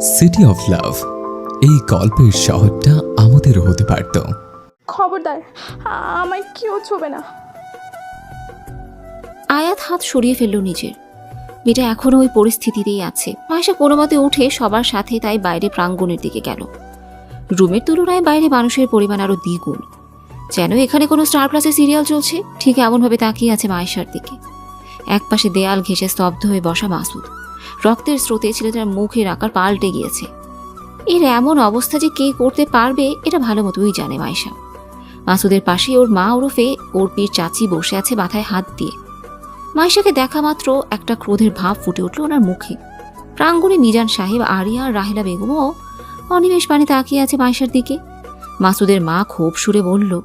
City of love এই গল্পের শহরটা আমাদেরও হতে পারত। খবরদার আমায় কেউ ছবে না। আয়াত হাত সরিয়ে ফেলল নিজের। মেয়েটা এখনও ওই পরিস্থিতিতেই আছে। মায়েশা কোনো মতে উঠে সবার সাথে তাই বাইরে প্রাঙ্গণের দিকে গেল। রুমের তুলনায় বাইরে মানুষের পরিমাণ আরও দ্বিগুণ। যেন এখানে কোনো স্টার প্লাসে সিরিয়াল চলছে ঠিক এমনভাবে তাকিয়ে আছে মায়েশার দিকে। একপাশে দেয়াল ঘেঁষে স্তব্ধ হয়ে বসা মাসুদ। রক্তের স্রোতে ছেলেটার মুখের আকার পাল্টে গিয়েছে। এর এমন অবস্থা যে কে করতে পারবে এটা ভালো মতোই জানে মায়েশা। মাসুদের পাশে ওর মা ওরফে ওর পীর চাচি বসে আছে মাথায় হাত দিয়ে। মাইশাকে দেখা মাত্র একটা ক্রোধের ভাব ফুটে উঠল ওনার মুখে। প্রাঙ্গণে মিজান সাহেব আরিয়া আর রাহেলা বেগমও অনিমেষ পানে তাকিয়ে আছে মাইশার দিকে। মাসুদের মা ক্ষোভ সুরে বলল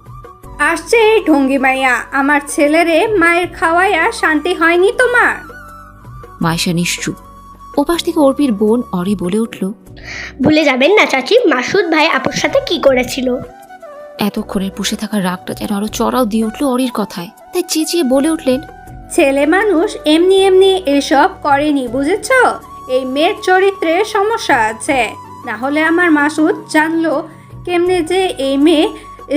আসছে এই ঢঙ্গি মাইয়া আমার ছেলেরে মায়ের খাওয়াইয়া শান্তি হয়নি তোমার? মাইশা নিশ্চুপ। ওপাশ থেকে অর্পির বোন অরি বলে উঠল ভুলে যাবেন না চাচি মাসুদ ভাই আপুর সাথে কি করেছিল? এতক্ষণের পুষে থাকা রাগটা যেন আরও চড়াও দিয়ে উঠল অরির কথায়। তাই চেঁচিয়ে বলে উঠলেন ছেলে মানুষ এমনি এমনি এসব করেনি বুঝেছ? এই মেয়ের চরিত্রে সমস্যা আছে। না হলে আমার মাসুদ জানলো কেমনে যে এই মেয়ে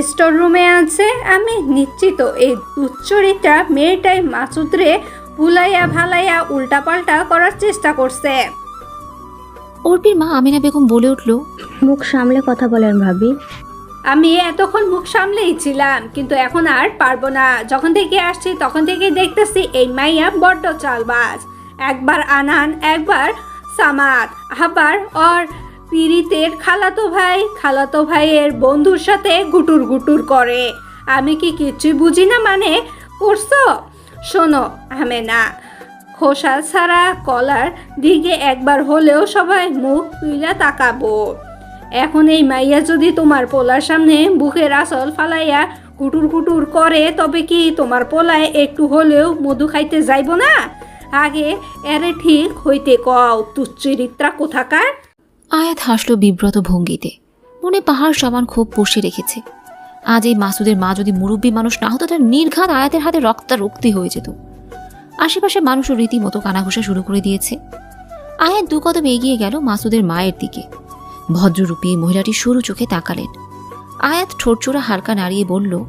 স্টোর রুমে আছে। আমি নিশ্চিত এই দুচ্চরিত্রা মেয়েটাই মাসুদরে ভুলাইয়া ভালাইয়া উল্টাপাল্টা করার চেষ্টা করছে। অর্পির মা আমিনা বেগম বলে উঠল মুখ সামলে কথা বলেন ভাবি। আমি এতক্ষণ মুখ সামলেই ছিলাম কিন্তু এখন আর পারব না। যখন থেকে আসছি তখন থেকে দেখতেছি এই মাইয়া বড্ড চালবাজ। একবার আনান একবার সামাদ। আবার ওর পিরিতের খালাতো ভাই খালাতো ভাইয়ের বন্ধুর সাথে গুটুর গুটুর করে। আমি কি কিছুই বুঝি না মানে করছ? শোনো আমি না খোসা ছাড়া কলার দিকে একবার হলেও সবাই মুখ তুইলা তাকাবো। এখন এই মাইয়া যদি তোমার পোলার সামনে বুকের আসল ফালাইয়া কুটুর কুটুর করে, তবে কি তোমার পোলায় একটু হলেও মধু খাইতে যাইব না? আগে এরে ঠিক হইতে কও তুচ্চরিত্রা কোথাকার? আয়াত হাসল বিব্রত ভঙ্গিতে। মনে পাহাড় সমান ক্ষোভ বসে রেখেছে। আজ এই মাসুদের মা যদি মুরব্বী মানুষ না হতো, তার নির্ঘাত আয়াতের হাতে রক্তারক্তি হয়ে যেত। আশেপাশে মানুষও রীতিমতো কানাঘুষা শুরু করে দিয়েছে। আয়াত দু কদম এগিয়ে গেল মাসুদের মায়ের দিকে। ভদ্ররূপী মহিলাটি সরু চোখে তাকালেন। আয়াত ঠোঁটচোরা হালকা নাড়িয়ে বলল,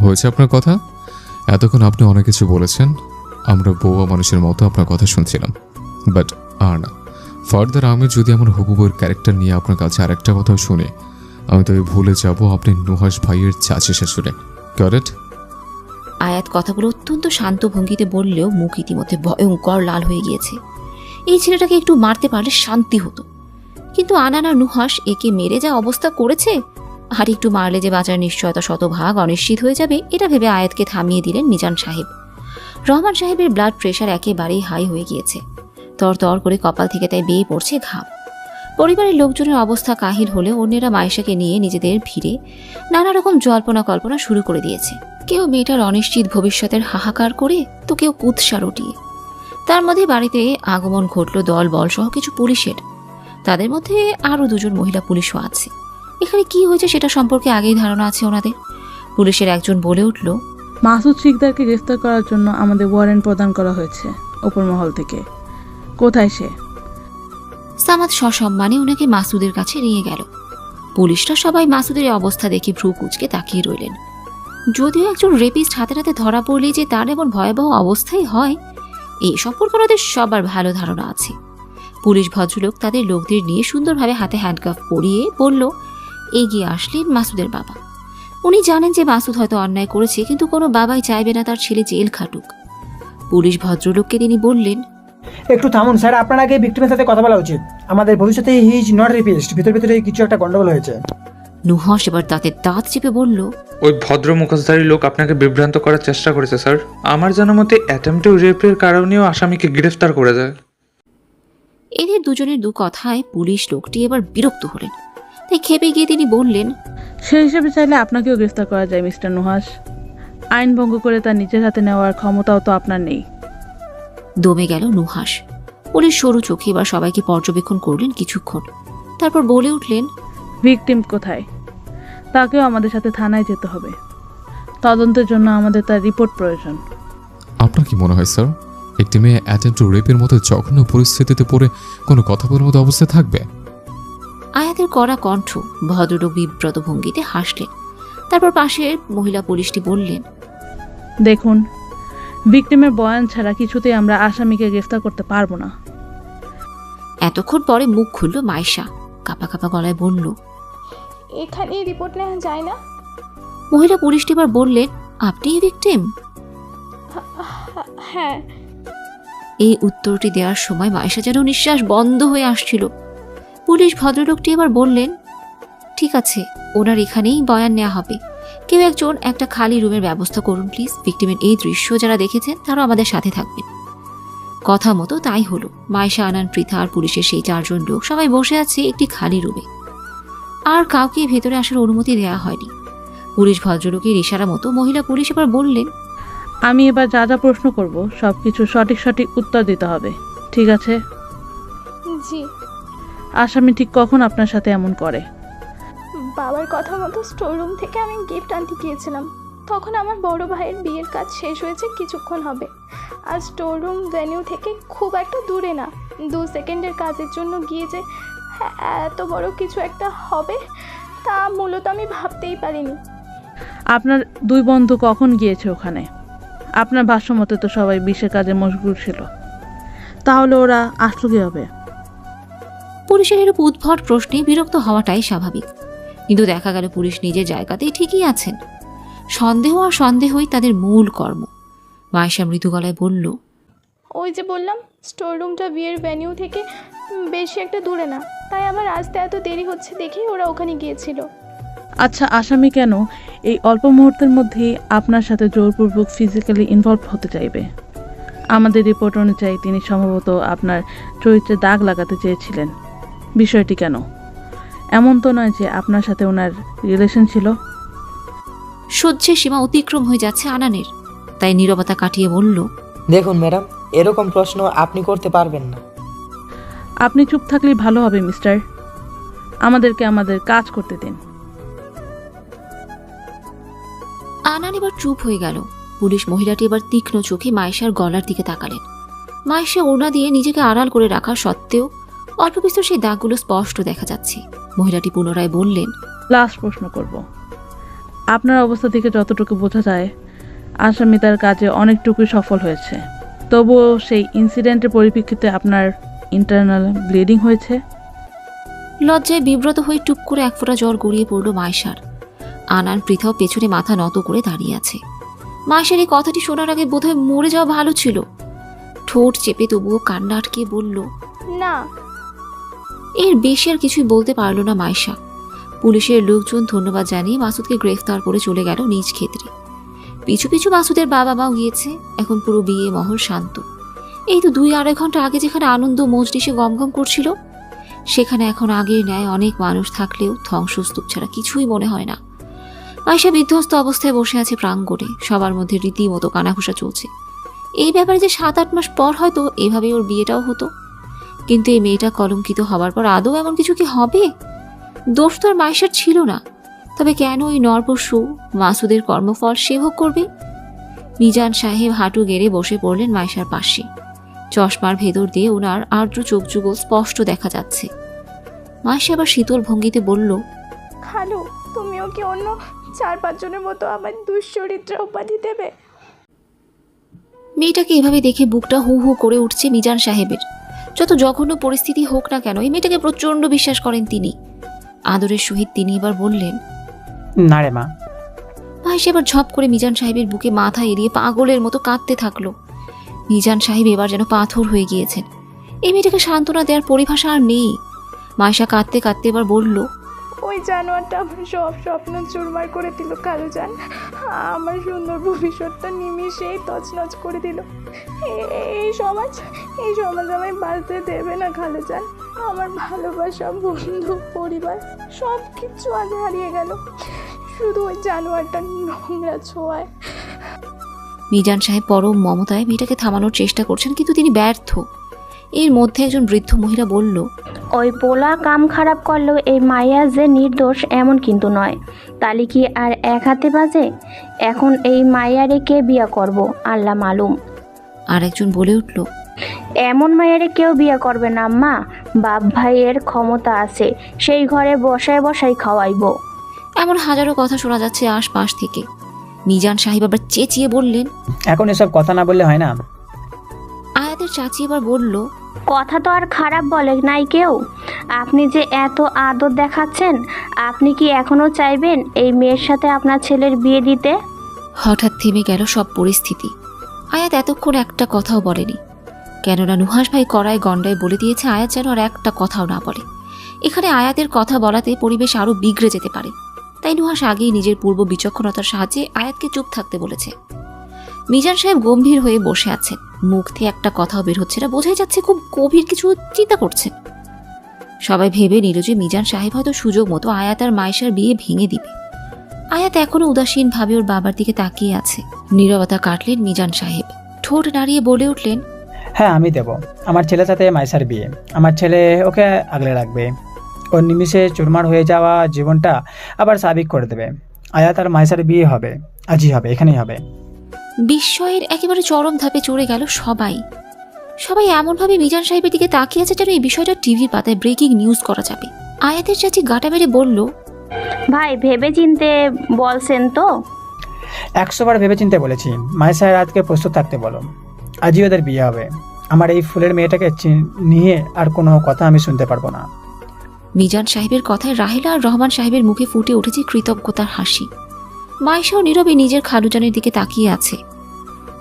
হয়েছে আপনার কথা? এতক্ষণ আপনি অনেক কিছু বলেছেন। আমরা বউয়া মানুষের মতো আপনার কথা শুনছিলাম। বাট আর না। ফার্দার আমি যদি আমার হবু বউয়ের ক্যারেক্টার নিয়ে আপনার কাছে আরেকটা কথা শুনি আমি তবে ভুলে যাব, আপনি নুহাস ভাইয়ের চাচি শাশুড়ে। কারেক্ট আয়াত কথাগুলো অত্যন্ত শান্ত ভঙ্গিতে বললেও মুখ ইতিমধ্যে ভয়ঙ্কর লাল হয়ে গিয়েছে। এই ছেলেটাকে একটু মারতে পারলে শান্তি হতো। কিন্তু আনানা নুহাস একে মেরে যা অবস্থা করেছে, আর একটু মারলে যে বাজার নিশ্চয়তা শতভাগ অনিশ্চিত হয়ে যাবে, এটা ভেবে আয়াতকে থামিয়ে দিলেন মিজান সাহেব। রহমান সাহেবের ব্লাড প্রেশার একেবারেই হাই হয়ে গিয়েছে। তর তর করে কপাল থেকে তাই বেয়ে পড়ছে ঘাম। পরিবারের লোকজনের অবস্থা কাহিল হলে অন্যেরা মায়েশাকে নিয়ে নিজেদের ভিড়ে নানা রকম জল্পনা কল্পনা শুরু করে দিয়েছে। কেউ মেয়েটার অনিশ্চিত ভবিষ্যতের হাহাকার করে, তো কেউ কুৎসা রটিয়ে। তার মধ্যে বাড়িতে আগমন ঘটল দল বল সহ কিছু পুলিশের। তাদের মধ্যে আরও দুজন মহিলা পুলিশও আছে। এখানে কি হয়েছে সেটা সম্পর্কে আগেই ধারণা আছে ওনাদের। পুলিশের একজন বলে উঠল, মাসুদ শিকদারকে গ্রেফতার করার জন্য আমাদের ওয়ারেন্ট প্রদান করা হয়েছে উপর মহল থেকে। কোথায় সে? সামাদ সসম্মানে ওনাকে মাসুদের কাছে নিয়ে গেল। পুলিশরা সবাই মাসুদের অবস্থা দেখে ভ্রু কুচকে তাকিয়ে রইলেন। যদিও একজন রেপিস্ট হাতে হাতে ধরা পড়লে যে তার এমন ভয়াবহ অবস্থাই হয় এই সম্পর্কে ওদের সবার ভালো ধারণা আছে। পুলিশ ভদ্রলোক তাদের লোকদের নিয়ে সুন্দরভাবে হাতে হ্যান্ডকাফ পরিয়ে বলল, এগিয়ে আসলেন মাসুদের বাবা। উনি জানেন যে মাসুদ হয়তো অন্যায় করেছে, কিন্তু কোনো বাবাই চাইবে না তার ছেলে জেল খাটুক। পুলিশ ভদ্রলোককে তিনি বললেন একটু থামুন স্যার। আপনার আগে ভিক্টিমের সাথে কথা বলা উচিত। আমাদের ভবিষ্যতে হি ইজ নট রিপিস্ট ভিতর ভিতরে কিছু একটা গন্ডগোল হয়েছে। নুহাস এবার দাঁতের দাঁত চেপে বলল ওই ভদ্র মুখোশধারী লোক আপনাকে বিভ্রান্ত করার চেষ্টা করেছে স্যার। আমার জানা মতে অ্যাটেম্পটে রেপের কারণেও আসামিকে গ্রেফতার করে দেয়। এদের দুজনের দু কথায় পুলিশ লোকটি এবার বিরক্ত হলেন। তাই খেপে গিয়ে তিনি বললেন সেই হিসেবে চাইলে আপনাকেও গ্রেফতার করা যায় মিস্টার নুহাস আইন ভঙ্গ করে তার নিজের হাতে নেওয়ার ক্ষমতাও তো আপনার নেই। দমে গেল নুহাস পুলিশ সরু চোখে এবার সবাইকে পর্যবেক্ষণ করলেন কিছুক্ষণ। তারপর বলে উঠলেন ভিকটিম কোথায়? তাকেও আমাদের সাথে থানায় যেতে হবে। তদন্তের জন্য আমাদের তার রিপোর্ট প্রয়োজন। আপনার কি মনে হয় স্যার? একটি মেয়ে অ্যাটেম্প টু রেপের মতো জঘন্য পরিস্থিতিতে পড়ে কোনো কথা বলার মতো অবস্থায় থাকবে? আয়াতের কড়া কণ্ঠ ভদ্রলোক বিব্রত ভঙ্গিতে হাসলেন। তারপর পাশের মহিলা পুলিশটি বললেন দেখুন ভিকটিমের বয়ান ছাড়া কিছুতেই আমরা আসামিকে গ্রেফতার করতে পারব না। এতক্ষণ পরে মুখ খুলল মাইশা কাপা কাপা গলায় বলল এখানে রিপোর্ট নেওয়া যায় না। মহিলা পুলিশটি এবার বললেন আপনি ভিকটিম হ্যাঁ। এই উত্তরটি দেওয়ার সময় মাইশা যেন নিঃশ্বাস বন্ধ হয়ে আসছিল। পুলিশ ভদ্রলোকটি এবার বললেন ঠিক আছে ওনার এখানেই বয়ান নেওয়া হবে। কেউ একজন একটা খালি রুমের ব্যবস্থা করুন প্লিজ ভিক্টিমের এই দৃশ্য যারা দেখেছেন তারা আমাদের সাথে থাকবেন। কথা মতো তাই হলো। মাইশা আনান পৃথা আর পুলিশের সেই চারজন লোক সবাই বসে আছে একটি খালি রুমে। আর কাউকে ভেতরে আসার অনুমতি দেওয়া হয়নি। পুলিশ ভদ্রলোকের ইশারা মতো মহিলা পুলিশ এবার বললেন আমি এবার যা যা প্রশ্ন করব সব কিছু সঠিক সঠিক উত্তর দিতে হবে। ঠিক আছে? জি। আসামি ঠিক কখন আপনার সাথে এমন করে? বাবার কথা মতো স্টোর রুম থেকে আমি গিফট আনতে গিয়েছিলাম। তখন আমার বড় ভাইয়ের বিয়ের কাজ শেষ হয়েছে কিছুক্ষণ হবে। আর স্টোর রুম ভেনিউ থেকে খুব একটা দূরে না। দু সেকেন্ডের কাজের জন্য গিয়ে যে হ্যাঁ, এত বড় কিছু একটা হবে তা মূলত আমি ভাবতেই পারিনি। আপনার দুই বন্ধু কখন গিয়েছে ওখানে? আপনার ভাষ্য মতে তো সবাই বিশের কাজে মশগুল ছিল। তাহলে ওরা আসলো কী হবে পুলিশের এরূপ উদ্ভট প্রশ্নে বিরক্ত হওয়াটাই স্বাভাবিক। কিন্তু দেখা গেল পুলিশ নিজের জায়গাতেই ঠিকই আছেন। সন্দেহ আর সন্দেহই তাদের মূল কর্ম। মায়েশা মৃদু গলায় বলল ওই যে বললাম স্টোর রুমটা বিয়ের ভেনিউ থেকে বেশি একটা দূরে না। তাই আমার আসতে এত দেরি হচ্ছে দেখেই ওরা ওখানে গিয়েছিল। আচ্ছা আসামি কেন? এই অল্প মুহূর্তের মধ্যেই আপনার সাথে জোরপূর্বক ফিজিক্যালি ইনভলভ হতে চাইবে। আমাদের রিপোর্ট অনুযায়ী তিনি সম্ভবত আপনার চরিত্রে দাগ লাগাতে চেয়েছিলেন। বিষয়টি কেন? এমন তো নয় যে আপনার সাথে ওনার রিলেশন ছিল। সহ্যের সীমা অতিক্রম হয়ে যাচ্ছে আনানের। তাই নীরবতা কাটিয়ে বলল দেখুন ম্যাডাম এরকম প্রশ্ন আপনি করতে পারবেন না। আপনি চুপ থাকলেই ভালো হবে মিস্টার। আমাদেরকে আমাদের কাজ করতে দিন। আনান এবার চুপ হয়ে গেল। পুলিশ মহিলাটি এবার তীক্ষ্ণ চোখে মায়েশার গলার দিকে তাকালেন। মায়েশা ওড়না দিয়ে নিজেকে আড়াল করে রাখা সত্ত্বেও অল্প বিস্তর সেই দাগগুলো স্পষ্ট দেখা যাচ্ছে। মহিলাটি পুনরায় বললেন লাস্ট প্রশ্ন করব। আপনার অবস্থা থেকে যতটুকু বোঝা যায় আসামি তার কাজে অনেকটুকুই সফল হয়েছে। তবুও সেই ইনসিডেন্টের পরিপ্রেক্ষিতে আপনার ইন্টারনাল ব্লিডিং হয়েছে? লজ্জায় বিব্রত হয়ে টুক করে এক ফোঁটা জল গড়িয়ে পড়ল মায়েশার। আনান পৃথক পেছনে মাথা নত করে দাঁড়িয়ে আছে। মায়েশার এই কথাটি শোনার আগে বোধহয় মরে যাওয়া ভালো ছিল। ঠোঁট চেপে তবুও কান্না আটকে বলল না এর বেশি আর কিছুই বলতে পারল না মায়েশা। পুলিশের লোকজন ধন্যবাদ জানিয়ে মাসুদকে গ্রেফতার করে চলে গেল নিজ ক্ষেত্রে। পিছু পিছু মাসুদের বাবা মাও গিয়েছে, এখন পুরো বিয়ে মহল শান্ত। এই তো দুই আড়াই ঘণ্টা আগে যেখানে আনন্দ মজলিসে গমগম করছিল, সেখানে এখন আগের ন্যায় অনেক মানুষ থাকলেও ধ্বংসস্তূপ ছাড়া কিছুই মনে হয় না। মাইশা বিধ্বস্ত অবস্থায় বসে আছে প্রাঙ্গণে, সবার মধ্যে রীতিমতো কানাঘুষা চলছে। এই ব্যাপারে যে সাত আট মাস পর হয়তো এভাবে ওর বিয়েটাও হতো। কিন্তু এই মেয়েটা কলঙ্কিত হবার পর আদৌ এমন কিছু কি হবে? দোষ তো আর মাইশার ছিল না। তবে কেন ওই নরপশু মাসুদের কর্মফল সে ভোগ করবে? মিজান সাহেব হাঁটু গেড়ে বসে পড়লেন মাইশার পাশে। চশমার ভেতর দিয়ে ওনার আর্দ্র চোখ যুগল স্পষ্ট দেখা যাচ্ছে। মাইশা আবার শীতল ভঙ্গিতে বলল খালু তুমিও কি অন্য চার পাঁচজনের মতো আমার দুশ্চরিত্র উপাধি দেবে। মেয়েটাকে এভাবে দেখে বুকটা হু হু করে উঠছে মিজান সাহেবের। যত জঘন্য পরিস্থিতি হোক না কেন এই মেয়েটাকে প্রচণ্ড বিশ্বাস করেন তিনি। আদরের সহিত তিনি এবার বললেন না রে মা। ভাই সে এবার ঝপ করে মিজান সাহেবের বুকে মাথা এড়িয়ে পাগলের মতো কাঁদতে থাকল। মিজান সাহেব এবার যেন পাথর হয়ে গিয়েছেন। এই মেয়েটাকে সান্ত্বনা দেওয়ার পরিভাষা আর নেই। মায়েশা কাঁদতে কাঁদতে এবার বলল ওই জানোয়ারটা আমার সব স্বপ্ন চুরমার করে দিল, কালু জান। আমার সুন্দর ভবিষ্যৎটা নিমিশেই তছনছ করে দিল। এই সমাজ এই সমাজ আমায় বাঁচতে দেবে না খালু জান। আমার ভালোবাসা, বন্ধু, পরিবার সব কিছু আজ হারিয়ে গেল। শুধু ওই জানোয়ারটা নোংরা ছোঁয়ায়। মিজান সাহেব পরম মমতায় মেয়েটাকে থামানোর চেষ্টা করছেন, কিন্তু তিনি ব্যর্থ। এর মধ্যে একজন বৃদ্ধ মহিলা বলল ওই পোলা কাম খারাপ করলেও এই মায়া যে নির্দোষ এমন কিন্তু নয়। তালি কি আর এক হাতে বাজে? এখন এই মায়ারে কে বিয়া করব? আল্লাহ মালুম। আর একজন বলে উঠল এমন মায়ারে কেউ বিয়া করবে না মা বাপ ভাইয়ের ক্ষমতা আছে সেই ঘরে বসায় বসাই খাওয়াইবো। এমন হাজারো কথা শোনা যাচ্ছে আশপাশ থেকে। মিজান সাহেব আবার চেঁচিয়ে বললেন এখন এসব কথা না বললে হয় না। আয়াতের চাচি এবার বলল কথা তো আর খারাপ বলে নাই কেউ। আপনি যে এত আদর দেখাচ্ছেন, আপনি কি এখনও চাইবেন এই মেয়ের সাথে আপনার ছেলের বিয়ে দিতে? হঠাৎ থেমে গেল সব পরিস্থিতি। আয়াত এতক্ষণ একটা কথাও বলেনি। কেননা নুহাস ভাই কড়ায় গন্ডায় বলে দিয়েছে আয়াত যেন আর একটা কথাও না বলে। এখানে আয়াতের কথা বলাতে পরিবেশ আরও বিগড়ে যেতে পারে। তাই নুহাস আগেই নিজের পূর্ব বিচক্ষণতার সাহায্যে আয়াতকে চুপ থাকতে বলেছে। মিজান সাহেব গম্ভীর হয়ে বসে আছেন। মুখ থেকে একটা কথাও বের হচ্ছে না, বোঝাই যাচ্ছে খুব গভীর কিছু চিন্তা করছে। সবাই ভেবে নিল যে মিজান সাহেব হয়তো সুযোগ মতো আয়াত আর মায়েশার বিয়ে ভেঙে দিবে। আয়াত এখনও উদাসীনভাবে ওর বাবার দিকে তাকিয়ে আছে। নীরবতা কাটলেন মিজান সাহেব। ঠোঁট নাড়িয়ে বলে উঠলেন হ্যাঁ আমি দেব। আমার ছেলের সাথে মাইসার বিয়ে। আমার ছেলে ওকে আগলে রাখবে। ওর নিমিষে চুরমার হয়ে যাওয়া জীবনটা আবার স্বাভাবিক করে দেবে। আয়াত আর মাইসার বিয়ে হবে। আজই হবে, এখানেই হবে। বিস্ময়ের একেবারে চরম ধাপে চড়ে গেল সবাই। সবাই এমনভাবে মিজান সাহেবের দিকে তাকিয়ে আছে যেন এই বিষয়টা টিভির পাতায় ব্রেকিং নিউজ করা যাবে। আয়াতের চাচি গাটা মেরে বলল ভাই ভেবে চিনতে বলছেন তো। একশোবার ভেবে চিনতে বলেছি। মাইসা আর আজকে প্রস্তুত থাকতে বলো। আজই ওদের বিয়ে হবে। আমার এই ফুলের মেয়েটাকে নিয়ে আর কোনো কথা আমি শুনতে পারব না। মিজান সাহেবের কথায় রাহেলা আর রহমান সাহেবের মুখে ফুটে উঠেছে কৃতজ্ঞতার হাসি। মাইশাও নীরবে নিজের খালুজানের দিকে তাকিয়ে আছে।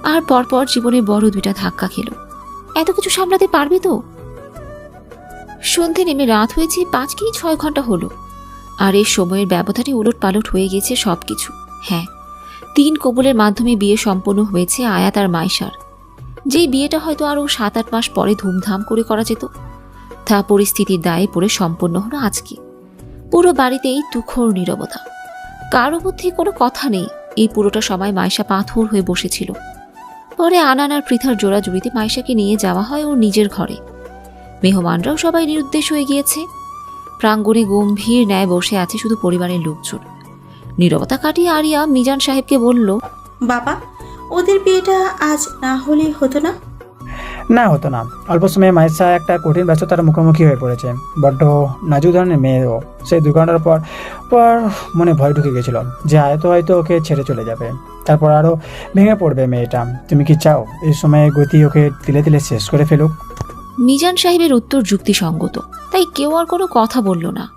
আর পরপর জীবনে বড় দুইটা ধাক্কা খেল। এত কিছু সামলাতে পারবে তো? সন্ধে নেমে রাত হয়েছে, পাঁচ কি ছয় ঘণ্টা হলো। আর এই সময়ের ব্যবধানে উলট পালট হয়ে গেছে সবকিছু। হ্যাঁ তিন কবুলের মাধ্যমে বিয়ে সম্পন্ন হয়েছে আয়াত আর মাইশার। যেই বিয়েটা হয়তো আরও সাত আট মাস পরে ধুমধাম করে করা যেত, তা পরিস্থিতির দায়ে পড়ে সম্পন্ন হলো আজকে। পুরো বাড়িতেই তুখর নীরবতা। কারও মধ্যে কোনো কথা নেই। এই পুরোটা সময় মাইশা পাথর হয়ে বসেছিল। পরে আনান আর পৃথার জোড়াজুড়িতে মাইশাকে নিয়ে যাওয়া হয় ওর নিজের ঘরে। মেহমানরাও সবাই নিরুদ্দেশ হয়ে গিয়েছে। প্রাঙ্গণে গম্ভীর ন্যায় বসে আছে শুধু পরিবারের লোকজন। নীরবতা কাটিয়ে আরিয়া মিজান সাহেবকে বলল, বাবা, ওদের বিয়েটা আজ না হলেই হতো না? না, হতো না। অল্প সময়ে মাইসা একটা কঠিন ব্যস্ততার মুখোমুখি হয়ে পড়েছে। বড্ড নাজুক ধরনের মেয়েও সেই দুর্ঘটনার পর পর মনে ভয় ঢুকে গেছিল যে হয়তো হয়তো ওকে ছেড়ে চলে যাবে। তারপর আরও ভেঙে পড়বে মেয়েটা। তুমি কি চাও এই সময়ে গতি ওকে তিলে তিলে শেষ করে ফেলুক? মিজান সাহেবের উত্তর যুক্তিসঙ্গত। তাই কেউ আর কোনো কথা বলল না।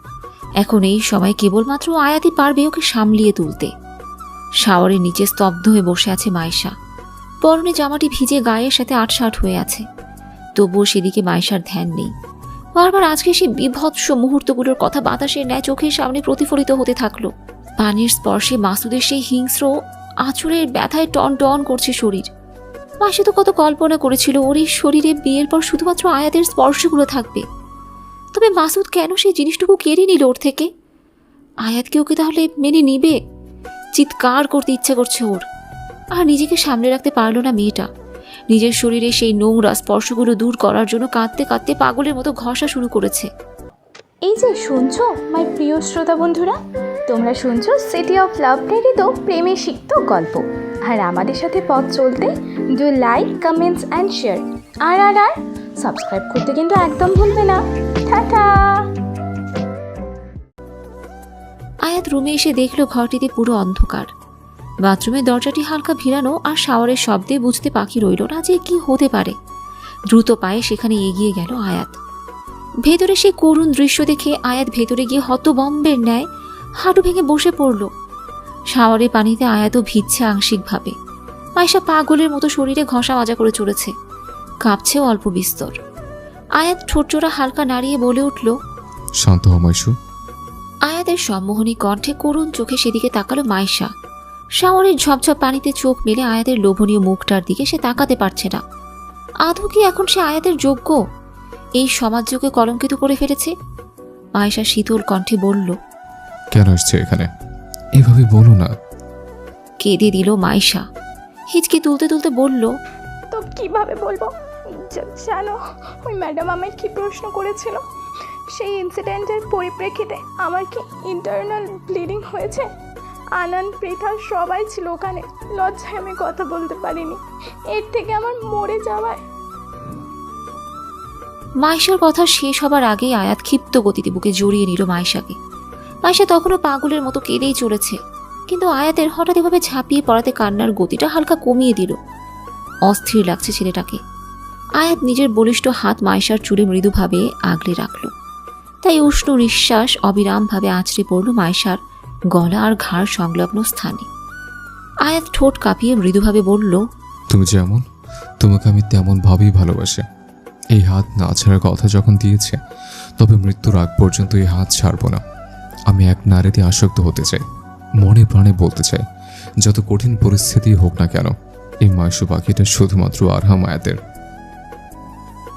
এখন এই সময় কেবলমাত্র আয়াতি পারবে ওকে সামলিয়ে তুলতে। শাওয়ারের নিচে স্তব্ধ হয়ে বসে আছে মায়েশা পরনে জামাটি ভিজে গায়ের সাথে আটসাট হয়ে আছে। তবুও সেদিকে মায়েশার ধ্যান নেই। বারবার আজকে সেই বিভৎস মুহূর্তগুলোর কথা বাতাসের ন্যায় চোখের সামনে প্রতিফলিত হতে থাকল। পানির স্পর্শে মাসুদের সেই হিংস্র, আঁচড়ের ব্যথায় টন টন করছে শরীর। মাসে তো কত কল্পনা করেছিল, ওর এই শরীরে বিয়ের পর শুধুমাত্র আয়াতের স্পর্শগুলো থাকবে। তবে মাসুদ কেন সেই জিনিসটুকু কেড়ে নিল ওর থেকে? আয়াত কি ওকে তাহলে মেনে নিবে? চিৎকার করতে ইচ্ছে করছে ওর। আর নিজেকে সামনে রাখতে পারল না মেয়েটা। নিজের শরীরে সেই নোংরা স্পর্শগুলো দূর করার জন্য কাঁদতে কাঁদতে পাগলের মতো ঘষা শুরু করেছে। এই যে শুনছো মাই প্রিয় শ্রোতা বন্ধুরা? তোমরা শুনছো সিটি অফ লাভ প্রেরিত প্রেমে সিক্ত গল্প। আর আমাদের সাথে পথ চলতে do like comments and share আর আর আর সাবস্ক্রাইব করতে কিন্তু একদম ভুলবে না। টাটা! আয়াত রুমে এসে দেখল ঘরটিতে পুরো অন্ধকার। বাথরুমের দরজাটি হালকা ভিড়ানো আর শাওয়ারের শব্দে বুঝতে পাখি রইল না যে কি হতে পারে। দ্রুত পায়ে সেখানে এগিয়ে গেল আয়াত। ভেতরে সেই করুণ দৃশ্য দেখে আয়াত ভেতরে গিয়ে হতবম্বের ন্যায় হাঁটু ভেঙে বসে পড়ল। শাওয়ারের পানিতে আয়াতও ভিজছে আংশিকভাবে। মাইশা পাগলের মতো শরীরে ঘষা মাজা করে চলেছে। কাঁপছেও অল্প বিস্তর। আয়াত ঠোঁটচোরা হালকা নাড়িয়ে বলে উঠল শান্ত আয়াতের সম্মোহনী কণ্ঠে করুণ চোখে সেদিকে তাকালো মাইশা। শাওয়ারের ঝপঝপ পানিতে চোখ মেলে আয়াতের লোভনীয় মুখটার দিকে সে তাকাতে পারছে না। আদৌ কি এখন সে আয়াতের যোগ্য? এই সমাজযোগে কলঙ্কিত করে ফেলেছে? মাইশা শীতল কণ্ঠে বলল কেন এসছে এখানে? এভাবে বলো না। কেঁদে দিল মাইশা হিচকি তুলতে তুলতে বলল তো কীভাবে বলব? জা- জানো ওই ম্যাডাম আমায় কি প্রশ্ন করেছিল? সেই ইনসিডেন্টের পরিপ্রেক্ষিতে আমার কি ইন্টারনাল ব্লিডিং হয়েছে? আনন্দ, পৃথা, সবাই ছিল ওখানে। লজ্জায় আমি কথা বলতে পারিনি। এর থেকে আমার মরে যাওয়ায় মাইশার কথা শেষ হবার আগেই আয়াত ক্ষিপ্ত গতিতে বুকে জড়িয়ে নিল মাইশাকে মাইশা তখনও পাগলের মতো কেঁদেই চলেছে। কিন্তু আয়াতের হঠাৎ এভাবে ঝাঁপিয়ে পড়াতে কান্নার গতিটা হালকা কমিয়ে দিল। অস্থির লাগছে ছেলেটাকে। আয়াত নিজের বলিষ্ঠ হাত মাইশার চুলে মৃদুভাবে আগলে রাখল। তাই উষ্ণ নিঃশ্বাস অবিরামভাবে আছড়ে পড়ল মাইশার গলা আর ঘাড় সংলগ্ন স্থানে। আয়াত ঠোঁট কাঁপিয়ে মৃদুভাবে বলল তুমি যেমন তোমাকে আমি তেমন ভাবেই ভালোবাসি। এই হাত না ছাড়ার কথা যখন দিয়েছে তবে মৃত্যুর আগ পর্যন্ত এই হাত ছাড়ব না। আমি এক নারীতে আসক্ত হতে চাই মনে প্রাণে বলতে চাই যত কঠিন পরিস্থিতি হোক না কেন এই মাংস পাখিটা শুধুমাত্র আরহাম আয়াতের।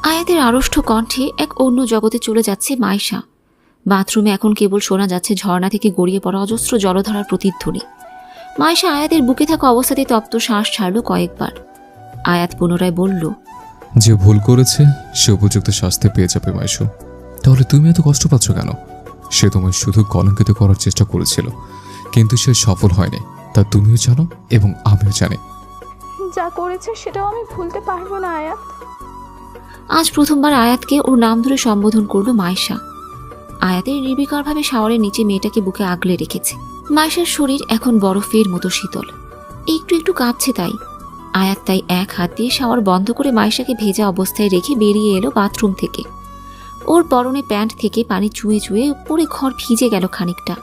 আয়াতের আড়ষ্ট কণ্ঠে এক অন্য জগতে চলে যাচ্ছে মাইশা বাথরুমে এখন কেবল শোনা যাচ্ছে ঝর্ণা থেকে গড়িয়ে পড়া অজস্র জলধারার প্রতিধ্বনি। মায়েশা আয়াতের বুকে থাকা অবস্থাতে তপ্ত শ্বাস ছাড়ল কয়েকবার। আয়াত পুনরায় বলল যে ভুল করেছে সে উপযুক্ত শাস্তি পেয়ে যাবে মাইশু তাহলে তুমি এত কষ্ট পাচ্ছ কেন? সে তোমায় শুধু কলঙ্কিত করার চেষ্টা করেছিল কিন্তু সে সফল হয়নি। তা তুমিও জানো এবং আমিও জানি। যা করেছে সেটাও আমি ভুলতে পারব না আয়াত। আজ প্রথমবার আয়াতকে ওর নাম ধরে সম্বোধন করল মাইশা আয়াতের নির্বিকারভাবে শাওয়ারের নিচে মেয়েটাকে বুকে আগলে রেখেছে। মাইশার শরীর এখন বরফের মতো শীতল। একটু একটু কাঁপছে তাই। আয়াত তাই এক হাত দিয়ে শাওয়ার বন্ধ করে মাইশাকে ভেজা অবস্থায় রেখে বেরিয়ে এলো বাথরুম থেকে। ওর পরনে প্যান্ট থেকে পানি চুয়ে চুয়ে পরে ঘর ভিজে গেল খানিকটা।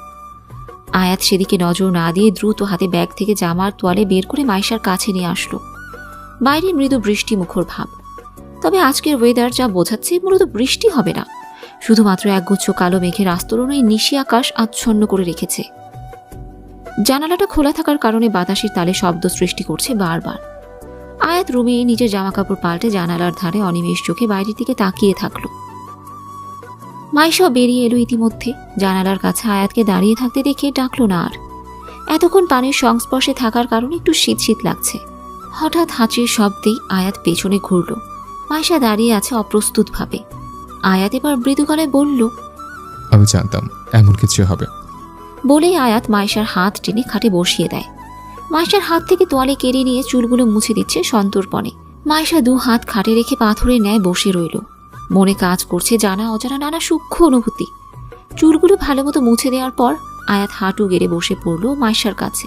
আয়াত সেদিকে নজর না দিয়ে দ্রুত হাতে ব্যাগ থেকে জামার তোয়ালে বের করে মাইশার কাছে নিয়ে আসলো। বাইরে মৃদু বৃষ্টি মুখর ভাব। তবে আজকের ওয়েদার যা বোঝাচ্ছে মূলত বৃষ্টি হবে না। শুধুমাত্র একগুচ্ছ কালো মেঘের আস্তরণই নিশি আকাশ আচ্ছন্ন করে রেখেছে। জানালাটা খোলা থাকার কারণে বাতাসের তালে শব্দ সৃষ্টি করছে বারবার। আয়াত রুমে নিজের জামাকাপড় পাল্টে জানালার ধারে অনিমেষ চোখে বাইরের দিকে তাকিয়ে থাকল। মাইশা বেরিয়ে এলো ইতিমধ্যে। জানালার কাছে আয়াতকে দাঁড়িয়ে থাকতে দেখে ডাকলো, না আর। এতক্ষণ পানির সংস্পর্শে থাকার কারণে একটু শীত শীত লাগছে। হঠাৎ হাঁচির শব্দেই আয়াত পেছনে ঘুরল। মাইশা দাঁড়িয়ে আছে অপ্রস্তুতভাবে। আয়াত এবার মৃদু গলায় বলল আমি জানতাম এমন কিছু হবে। বলেই আয়াত মাইশার হাত টেনে খাটে বসিয়ে দেয়। মাইশার হাত থেকে তোয়ালে কেড়ে নিয়ে চুলগুলো মুছে দিচ্ছে সন্তর্পণে। মাইশা দু হাত খাটে রেখে পাথরের ন্যায় বসে রইল। মনে কাজ করছে জানা অজানা নানা সূক্ষ্ম অনুভূতি। চুলগুলো ভালো মতো মুছে দেওয়ার পর আয়াত হাঁটু গেড়ে বসে পড়ল মাইশার কাছে।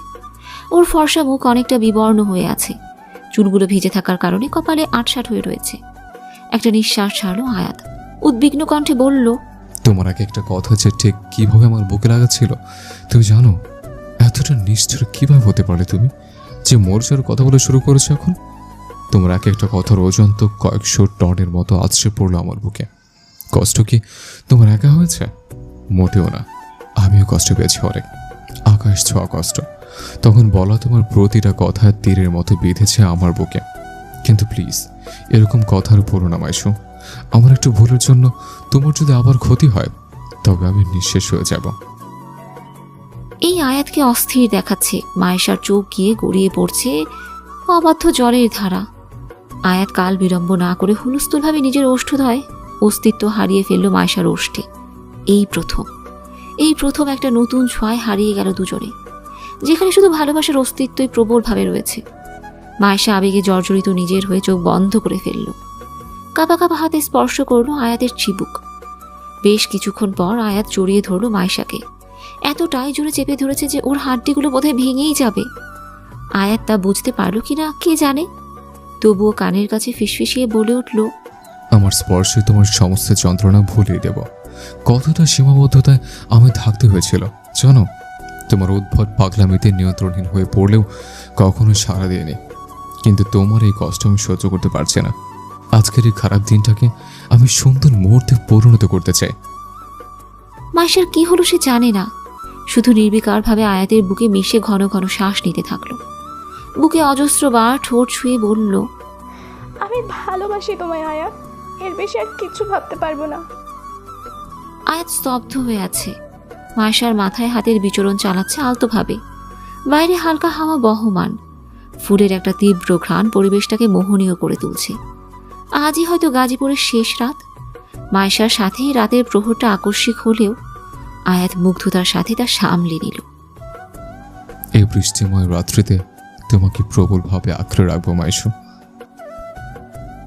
ওর ফর্সা মুখ অনেকটা বিবর্ণ হয়ে আছে। চুলগুলো ভিজে থাকার কারণে কপালে আটসাট হয়ে রয়েছে। একটা নিঃশ্বাস ছাড়লো আয়াত। উদ্বিগ্ন কণ্ঠে বলল, তোমার আগে একটা কথা যে ঠিক কীভাবে আমার বুকে লাগাচ্ছিল, তুমি জানো, এতটা নিষ্ঠুর কীভাবে হতে পারে তুমি? যে মোর্চার কথা বলে শুরু করেছ এখন? তোমার এক একটা কথার ওজন তো কয়েকশো টনের মতো আছড়ে পড়ল আমার বুকে। কষ্ট কি তোমার একা হয়েছে? মোটেও না। আমিও কষ্ট পেয়েছি অনেক। আকাশ ছোঁয়া কষ্ট। তখন বলা তোমার প্রতিটা কথা তীরের মতো বেঁধেছে আমার বুকে। কিন্তু প্লিজ, এরকম কথার বলো না মাইশু আমার একটু ভুলের জন্য তোমার যদি আবার ক্ষতি হয়, তবে আমি নিঃশেষ হয়ে যাব। এই আয়াতকে অস্থির দেখাচ্ছে। মায়েশার চোখ গিয়ে গড়িয়ে পড়ছে অবাধ্য জলের ধারা। আয়াত কাল বিলম্ব না করে হুলস্থুলভাবে নিজের ওষ্ঠদয় অস্তিত্ব হারিয়ে ফেলল মায়েশার ওষ্ঠে। এই প্রথম। এই প্রথম একটা নতুন ছোঁয়ায় হারিয়ে গেল দুজনে, যেখানে শুধু ভালোবাসার অস্তিত্বই প্রবলভাবে রয়েছে। মায়েশা আবেগে জর্জরিত নিজের হয়ে চোখ বন্ধ করে ফেলল। কাপা কাপা হাতে স্পর্শ করল আয়াতের চিবুক। বেশ কিছুক্ষণ পর আয়াত জড়িয়ে ধরল মায়েশাকে। এতটাই জোরে চেপে ধরেছে যে ওর হাড্ডিগুলো বোধহয় ভেঙেই যাবে। আয়াত তা বুঝতে পারল কিনা, কে জানে? তবুও কানের কাছে ফিসফিসিয়ে বলে উঠল, আমার স্পর্শে তোমার সমস্ত যন্ত্রণা ভুলিয়ে দেব। কতটা সীমাবদ্ধতায় আমি থাকতে হয়েছিল, জানো? তোমার উদ্ভট পাগলামিতে নিয়ন্ত্রণহীন হয়ে পড়লেও কখনো সাড়া দিইনি কিন্তু তোমার এই কষ্ট আমি সহ্য করতে পারছি না। আজকের এই খারাপ দিনটাকে আমি সুন্দর মুহূর্তে পরিণত করতে চাই। মাসের কি হলো সে জানে না। শুধু নির্বিকারভাবে আয়াতের বুকে মিশে ঘন ঘন শ্বাস নিতে থাকল। বুকে অজস্রবার ঠোঁট ছুঁয়ে বলল আমি ভালোবাসি তোমায় আয়াত। এর বেশি আর কিছু ভাবতে পারব না। আয়াত স্তব্ধ হয়ে আছে। মায়েশার মাথায় হাতের বিচরণ চালাচ্ছে আলতোভাবে। বাইরে হালকা হাওয়া বহমান। ফুলের একটা তীব্র ঘ্রাণ পরিবেশটাকে মোহনীয় করে তুলছে। আজই হয়তো গাজীপুরের শেষ রাত। মায়েশার সাথেই রাতের প্রহরটা আকস্মিক হলেও আয়াত মুগ্ধতার সাথে তা সামলে নিল। এই বৃষ্টিময় রাত্রিতে তোমাকে প্রবলভাবে আঁকড়ে রাখব মাইশু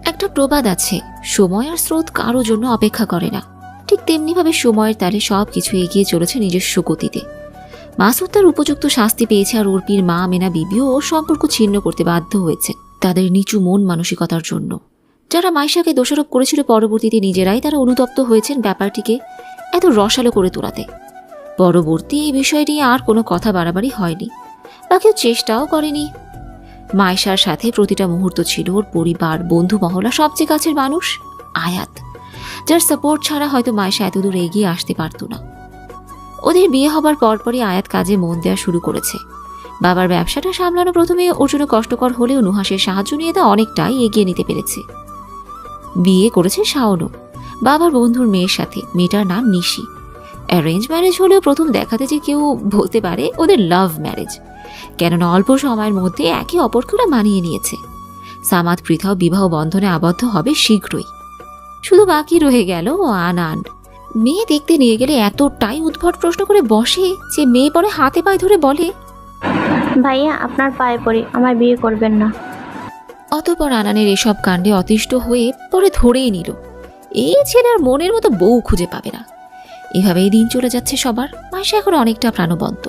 একটা প্রবাদ আছে সময় আর স্রোত কারও জন্য অপেক্ষা করে না। ঠিক তেমনিভাবে সময়ের তারে সব কিছু এগিয়ে চলেছে নিজস্ব গতিতে। মাসুদ তার উপযুক্ত শাস্তি পেয়েছে আর অর্পির মা মেনা বিবিও ওর সম্পর্ক ছিন্ন করতে বাধ্য হয়েছে তাদের নিচু মন মানসিকতার জন্য। যারা মাইশাকে দোষারোপ করেছিল পরবর্তীতে নিজেরাই তারা অনুতপ্ত হয়েছেন ব্যাপারটিকে এত রসালো করে তোলাতে। পরবর্তী এই বিষয় নিয়ে আর কোনো কথা বাড়াবাড়ি হয়নি। বা কেউ চেষ্টাও করেনি। মায়েশার সাথে প্রতিটা মুহূর্ত ছিল ওর পরিবার, বন্ধু মহলা সবচেয়ে কাছের মানুষ, আয়াত। যার সাপোর্ট ছাড়া হয়তো মায়েশা এতদূর এগিয়ে আসতে পারতো না। ওদের বিয়ে হবার পরপরই আয়াত কাজে মন দেওয়া শুরু করেছে। বাবার ব্যবসাটা সামলানো প্রথমে ওর জন্য কষ্টকর হলেও নুহাসের সাহায্য নিয়ে তা অনেকটাই এগিয়ে নিতে পেরেছে। বিয়ে করেছে শাওনও বাবার বন্ধুর মেয়ের সাথে, মেয়েটার নাম নিশি। অ্যারেঞ্জ ম্যারেজ হলেও প্রথম দেখাতে যে কেউ বলতে পারে ওদের লাভ ম্যারেজ কেননা অল্প সময়ের মধ্যে একে অপরকে ওরা মানিয়ে নিয়েছে। সামাদ পৃথাও বিবাহ বন্ধনে আবদ্ধ হবে শীঘ্রই। শুধু বাকি রয়ে গেল ও আনান মেয়ে দেখতে নিয়ে গেলে এতটাই উদ্ভট প্রশ্ন করে বসে যে মেয়ে পরে হাতে পায়ে ধরে বলে, ভাইয়া, আপনার পায়ে পড়ি, আমায় বিয়ে করবেন না। অতপর আনানের এসব কাণ্ডে অতিষ্ঠ হয়ে পরে ধরেই নিল। এই ছেলের মনের মতো বউ খুঁজে পাবে না। এভাবেই দিন চলে যাচ্ছে সবার। মাসে এখন অনেকটা প্রাণবন্ত।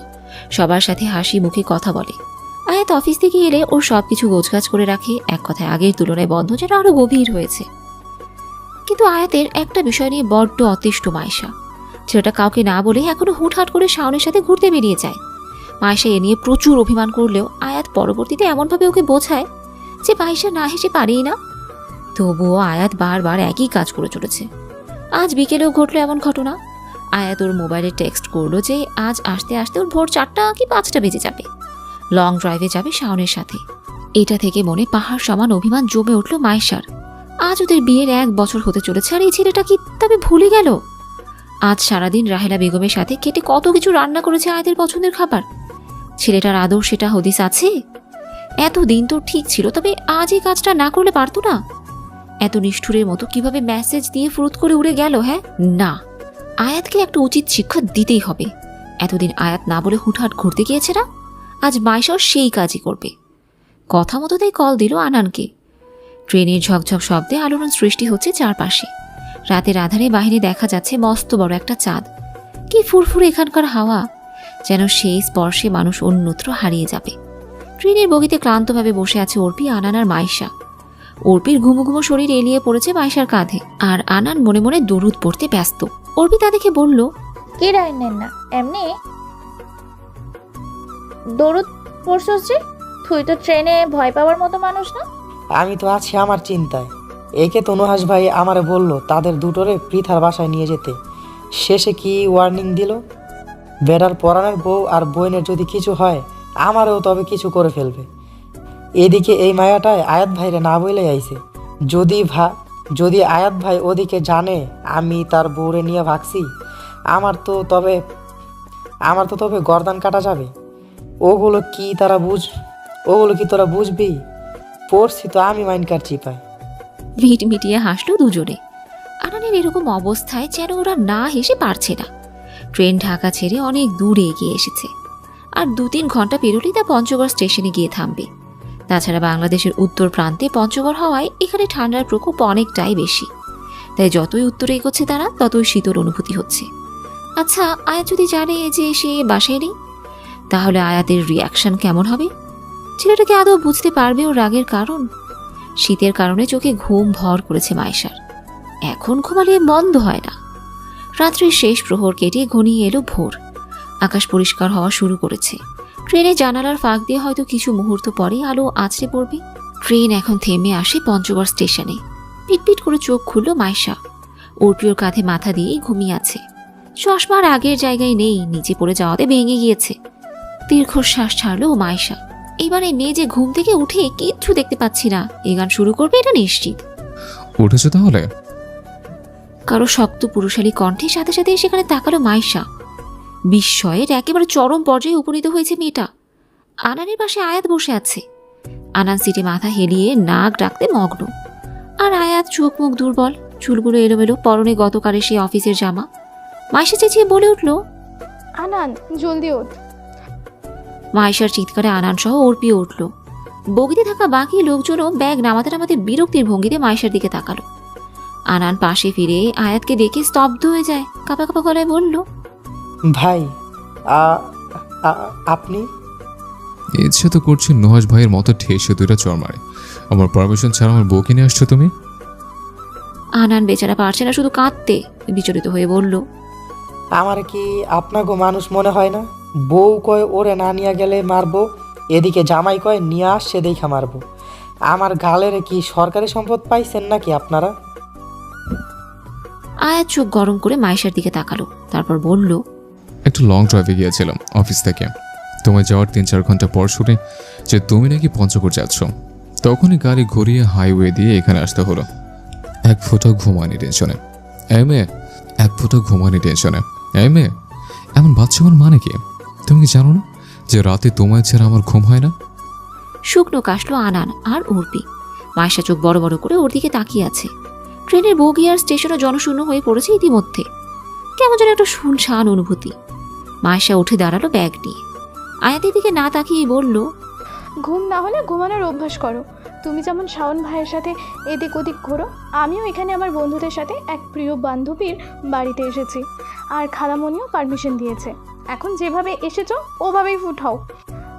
সবার সাথে হাসি মুখে কথা বলে। আয়াত অফিস থেকে এলে ওর সব কিছু গোছগাছ করে রাখে। এক কথায় আগের তুলনায় বন্ধ যেন আরও গভীর হয়েছে। কিন্তু আয়াতের একটা বিষয় নিয়ে বড্ড অতিষ্ঠ মায়েশা। ছেলেটা কাউকে না বলে এখনও হুটহাট করে শাওনের সাথে ঘুরতে বেরিয়ে যায়। মায়েশা এ নিয়ে প্রচুর অভিমান করলেও আয়াত পরবর্তীতে এমনভাবে ওকে বোঝায় যে মায়েশা না হেসে পারেই না। তবুও আয়াত বারবার একই কাজ করে চলেছে। আজ বিকেলেও ঘটলো এমন ঘটনা। আয়াত ওর মোবাইলে টেক্সট করল যে আজ আসতে আসতে ওর ভোর চারটা কি পাঁচটা বেজে যাবে। লং ড্রাইভে যাবে শাওনের সাথে। এটা থেকে মনে পাহাড় সমান অভিমান জমে উঠল মায়েশার। আজ ওদের বিয়ের এক বছর হতে চলেছে আর এই ছেলেটা কি তবে ভুলে গেল? আজ সারাদিন রাহেলা বেগমের সাথে কেটে কত কিছু রান্না করেছে আয়াতের পছন্দের খাবার। ছেলেটার আদর সেটা হদিস আছে? এতদিন তো ঠিক ছিল, তবে আজ এই কাজটা না করলে পারতো না। এত নিষ্ঠুরের মতো কীভাবে মেসেজ দিয়ে ফুরুত করে উড়ে গেল হ্যাঁ? না। আয়াতকে একটা উচিত শিক্ষা দিতেই হবে। এতদিন আয়াত না বলে হুটহাট ঘুরতে গিয়েছে না? আজ মাইশাও সেই কাজই করবে। কথা মতো তাই কল দিল আনানকে। ট্রেনের ঝকঝক শব্দে আলোড়ন সৃষ্টি হচ্ছে চারপাশে। রাতের আধারে বাহিরে দেখা যাচ্ছে মস্ত বড় একটা চাঁদ। কি ফুরফুরে এখানকার হাওয়া। যেন সেই স্পর্শে মানুষ অন্যত্র হারিয়ে যাবে। ট্রেনের বগিতে ক্লান্তভাবে বসে আছে অর্পি আনান আর মাইশা অর্পির ঘুমো ঘুমো শরীর এলিয়ে পড়েছে মাইশার কাঁধে আর আনান মনে মনে দরুদ পড়তে ব্যস্ত। অর্পি তা দেখে বলল কি রায় নেন না? এমনি? দৌড়ত পড়ছস যে? তুই তো ট্রেনে ভয় পাওয়ার মতো মানুষ না? আমি তো আছি আমার চিন্তায়। একে তনুহাস ভাই আমার বলল তাদের দুটোরে পৃথার বাসায় নিয়ে যেতে। শেষে কি ওয়ার্নিং দিল? বেড়ার পরাণের বউ আর বইনের যদি কিছু হয় আমারও তবে কিছু করে ফেলবে। এদিকে এই মায়াটায় আয়াত ভাইরে না বলে আইছে। যদি ভা যদি আয়াত ভাই ওদিকে জানে, আমি তার বউরে নিয়ে ভাগছি, আমার তো তবে আমার তো তবে গরদান কাটা যাবে। ওগুলো কি তারা বুঝ ওগুলো কি তোরা বুঝবি? পড়ছি তো আমি মাইন্ড কাটছি পাই মিট মিটিয়ে হাসলো দুজনে। আনানের এরকম অবস্থায় যেন ওরা না হেসে পারছে না। ট্রেন ঢাকা ছেড়ে অনেক দূরে এগিয়ে এসেছে। আর দু তিন ঘণ্টা পেরোলেই তা পঞ্চগড় স্টেশনে গিয়ে থামবে। তাছাড়া বাংলাদেশের উত্তর প্রান্তে পঞ্চগড় হওয়ায় এখানে ঠান্ডার প্রকোপ অনেকটাই বেশি। তাই যতই উত্তরে এগোচ্ছে তারা, ততই শীতল অনুভূতি হচ্ছে। আচ্ছা আয়া যদি জানে যে সে বাসায় নেই, তাহলে আয়াতের রিয়াকশন কেমন হবে? ছেলেটাকে আদৌ বুঝতে পারবে ওর রাগের কারণ? শীতের কারণে চোখে ঘুম ভর করেছে মায়েশার। এখন ঘুমালে বন্ধ হয় না। রাত্রির শেষ প্রহর কেটে ঘনিয়ে এলো ভোর। আকাশ পরিষ্কার হওয়া শুরু করেছে। ট্রেনে জানালার ফাঁক দিয়ে হয়তো কিছু মুহূর্ত পরে আলো আছড়ে পড়বে। ট্রেন এখন থেমে আসে পঞ্চগড় স্টেশনে। পিটপিট করে চোখ খুলল মাইশা অর্পিওর কাঁধে মাথা দিয়েই ঘুমিয়ে আছে। চশমার আগের জায়গায় নেই নিচে পড়ে যাওয়াতে ভেঙে গিয়েছে। দীর্ঘশ্বাস ছাড়লো মাইশা এবার মেয়ে যে ঘুম থেকে উঠে কিচ্ছু দেখতে পাচ্ছি না। এ গান শুরু করবে এটা নিশ্চিত। উঠেছো তাহলে? কারও শক্ত পুরুষালী কণ্ঠে সাথে সাথে সেখানে তাকালো মাইশা বিস্ময়ের একেবারে চরম পর্যায়ে উপনীত হয়েছে মেয়েটা। আনানের পাশে আয়াত বসে আছে। আনান সিটে মাথা হেলিয়ে নাক ডাকতে মগ্ন। আর আয়াত চোখ মুখ দুর্বল চুলগুলো এলোমেলো পরনে গতকালে সে অফিসের জামা। মাইশা চেঁচিয়ে বলে উঠল আনান জলদি ওঠ। মাইশার চিৎকারে আনান সহ অর্পিয়ে উঠল। বগিতে থাকা বাকি লোকজনও ব্যাগ নামাতে নামাতে বিরক্তির ভঙ্গিতে মাইশার দিকে তাকালো। আনান পাশে ফিরে আয়াতকে দেখে স্তব্ধ হয়ে যায় কাপা কাপা গলায় বলল ভাই আপনি? ইচ্ছে তো করছে নুহাস ভাইয়ের মতো ঠেসে দুইটা চর মারে। আমার পারমিশন ছাড়া আমার বউকে নিয়ে আসছো তুমি? আনান বেচারা পারছে না শুধু কাঁদতে বিচলিত হয়ে বলল আমার কি আপনাকে মানুষ মনে হয় না? বউ কয় ওরে না নিয়ে গেলে মারবো এদিকে জামাই কয় নিয়ে আসছে দেখা মারবো। আমার গালের কি সরকারি সম্পদ পাইছেন নাকি আপনারা? আয়াত চোখ গরম করে মাইশার দিকে তাকালো তারপর বলল একটু লং ড্রাইভে গিয়েছিলাম অফিস থেকে। তোমায় যাওয়ার তিন চার ঘণ্টা পর শুনে যে তুমি নাকি পঞ্চগড় যাচ্ছ। তখনই গাড়ি ঘুরিয়ে হাইওয়ে দিয়ে এখানে আসতে হলো। এক ফোঁটা ঘুমানি টেনশনে। এই মেয়ে, এক ফোঁটা ঘুমানি টেনশনে। এই মেয়ে, এমন বাচ্চামন মানে কি? তুমি কি জানো না যে রাতে তোমায় ছাড়া আমার ঘুম হয় না? শুকনো কাশলো আনান আর উর্বি। মায়েশা চোখ বড় বড় করে ওর দিকে তাকিয়ে আছে। ট্রেনের বগি আর স্টেশনও জনশূন্য হয়ে পড়েছে ইতিমধ্যে। কেমন যেন একটা শুনশান অনুভূতি। মায়েশা উঠে দাঁড়াল ব্যাগ নিয়ে। আয়াতের দিকে না তাকিয়ে বলল ঘুম না হলে ঘুমানোর অভ্যাস করো। তুমি যেমন শাওন ভাইয়ের সাথে এদিক ওদিক ঘোরো আমিও এখানে আমার বন্ধুদের সাথে এক প্রিয় বান্ধবীর বাড়িতে এসেছি। আর খালামণিও পারমিশন দিয়েছে। এখন যেভাবে এসেছ ওভাবেই ফুটাও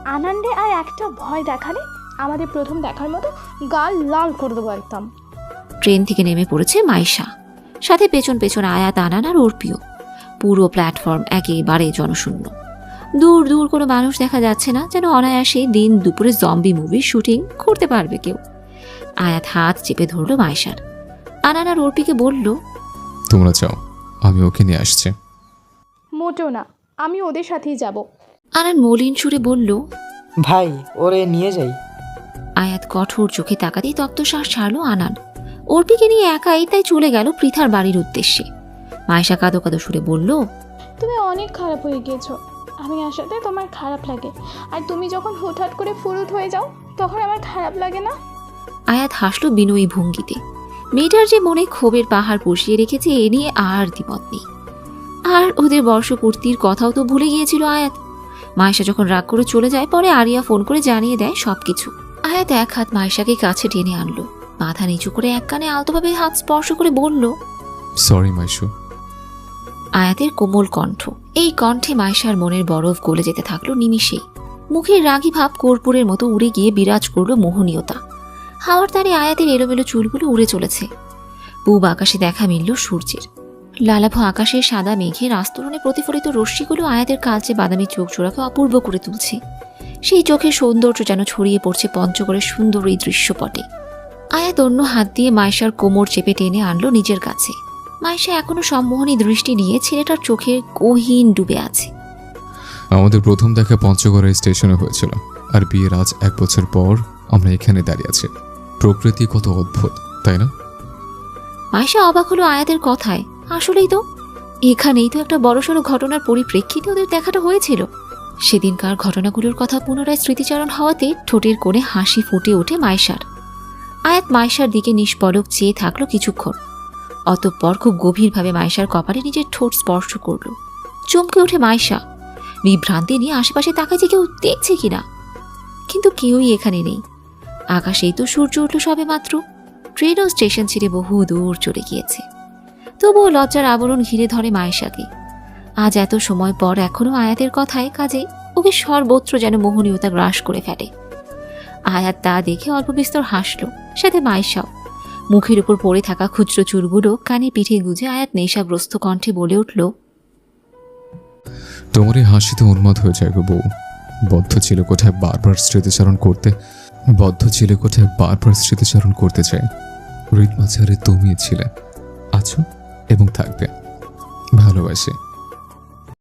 আনন্দে আর একটা ভয় দেখালে আমাদের প্রথম দেখার মতো গাল লাল করে দেবো একদম। ট্রেন থেকে নেমে পড়েছে মাইশা। সাথে পেছন পেছন আয়াত আনান আর অর্পিও। পুরো প্ল্যাটফর্ম একেবারে জনশূন্য। দূর দূর কোনো মানুষ দেখা যাচ্ছে না যেন অনায়াসে দিন দুপুরে জম্বি মুভির শুটিং করতে পারবে কেউ। আয়াত হাত চেপে ধরলো মায়েশার। আনান আর অর্পিকে বলল তোমরা চাও আমি ওকে নিয়ে আসছি। মোটেও না আমি ওদের সাথেই যাব। আনান মলিন সুরে বলল ভাই ওরে নিয়ে যাই। আয়াত কঠোর চোখে তাকাতেই তপ্তশ্বাস ছাড়লো আনান। অর্পিকে নিয়ে একাই তাই চলে গেল পৃথার বাড়ির উদ্দেশ্যে। মায়েশা কাঁদো কাঁদো সুরে বলল তুমি অনেক খারাপ হয়ে গিয়েছো। আমি আসাতে তোমার খারাপ লাগে। আর তুমি যখন হুটহাট করে ফুরুত হয়ে যাও তখন আমার খারাপ লাগে না? আয়াত হাসলো বিনয়ী ভঙ্গিতে। মেয়েটার যে মনে ক্ষোভের পাহাড় পুষিয়ে রেখেছে এ নিয়ে আর দ্বিমত নেই। আর ওদের বর্ষপূর্তির কথাও তো ভুলে গিয়েছিল আয়াত। মায়েশা যখন রাগ করে চলে যায় পরে আরিয়া ফোন করে জানিয়ে দেয় সবকিছু। আয়াত এক হাত মায়েশাকে কাছে টেনে আনলো। মাথা নিচু করে এক কানে আলতোভাবে হাত স্পর্শ করে বলল সরি মাইশু। আয়াতের কোমল কণ্ঠ। এই কণ্ঠে মায়েশার মনের বরফ গলে যেতে থাকল নিমিষেই। মুখের রাগী ভাব কর্পূরের মতো উড়ে গিয়ে বিরাজ করল মোহনীয়তা। হাওয়ার তারে আয়াতের এলোমেলো চুলগুলো উড়ে চলেছে। পূব আকাশে দেখা মিলল সূর্যের। লালাভ আকাশের সাদা মেঘের আস্তরণে প্রতিফলিত রশ্মিগুলো আয়াতের কালচে বাদামি চোখ জোড়াকে অপূর্ব করে তুলছে। সেই চোখের সৌন্দর্য যেন ছড়িয়ে পড়ছে পঞ্চগড়ের সুন্দর এই দৃশ্যপটে। আয়াত অন্য হাত দিয়ে মায়েশার কোমর চেপে টেনে আনলো নিজের কাছে। মায়েশা এখনও সম্মোহনী দৃষ্টি নিয়ে ছেলেটার চোখে গহীন ডুবে আছে। আমাদের প্রথম দেখা পঞ্চগড়ের স্টেশনে হয়েছিল আর বিয়ের আজ এক বছর পর আমরা এখানে দাঁড়িয়ে আছি। প্রকৃতি কত অদ্ভুত তাই না? মায়েশা অবাক হলো আয়াতের কথায়। আসলেই তো এখানেই তো একটা বড়সড় ঘটনার পরিপ্রেক্ষিতে ওদের দেখাটা হয়েছিল। সেদিনকার ঘটনাগুলোর কথা পুনরায় স্মৃতিচারণ হওয়াতে ঠোঁটের কোণে হাসি ফুটে ওঠে মায়েশার। আয়াত মায়েশার দিকে নিষ্পলক চেয়ে থাকল কিছুক্ষণ। অতঃপর খুব গভীরভাবে মায়েশার কপালে নিজের ঠোঁট স্পর্শ করল। চমকে ওঠে মায়েশা। বিভ্রান্তি নিয়ে আশেপাশে তাকায় যে কেউ দেখছে কিনা। কিন্তু কেউই এখানে নেই। আকাশেই তো সূর্য উঠল সবে মাত্র ট্রেনও স্টেশন ছেড়ে বহু দূর চলে গিয়েছে। তবুও লজ্জার আবরণ ঘিরে ধরে মায়েশাকে। আজ এত সময় পর এখনও আয়াতের কথায় কাজে ওকে সর্বত্র যেন মোহনীয়তা গ্রাস করে ফেলে। আয়াত তা দেখে অল্প বিস্তর হাসল। সাথে মায়েশাও মুখের উপর পড়ে থাকা খুচরো চুলগুলো কানে পিঠে গুজে আয়াত নেশাগ্রস্ত কণ্ঠে বলে উঠল, তোমার এই হাসিতে উন্মাদ হয়ে যায় গো বউ। বদ্ধ ছিল কোথায় বারবার স্মৃতিচারণ করতে? বদ্ধ ছিল কোথায় বারবার স্মৃতিচারণ করতে চাই হৃদ মাঝারে তুমি ছিলে। আছো এবং থাকবে। ভালোবাসি।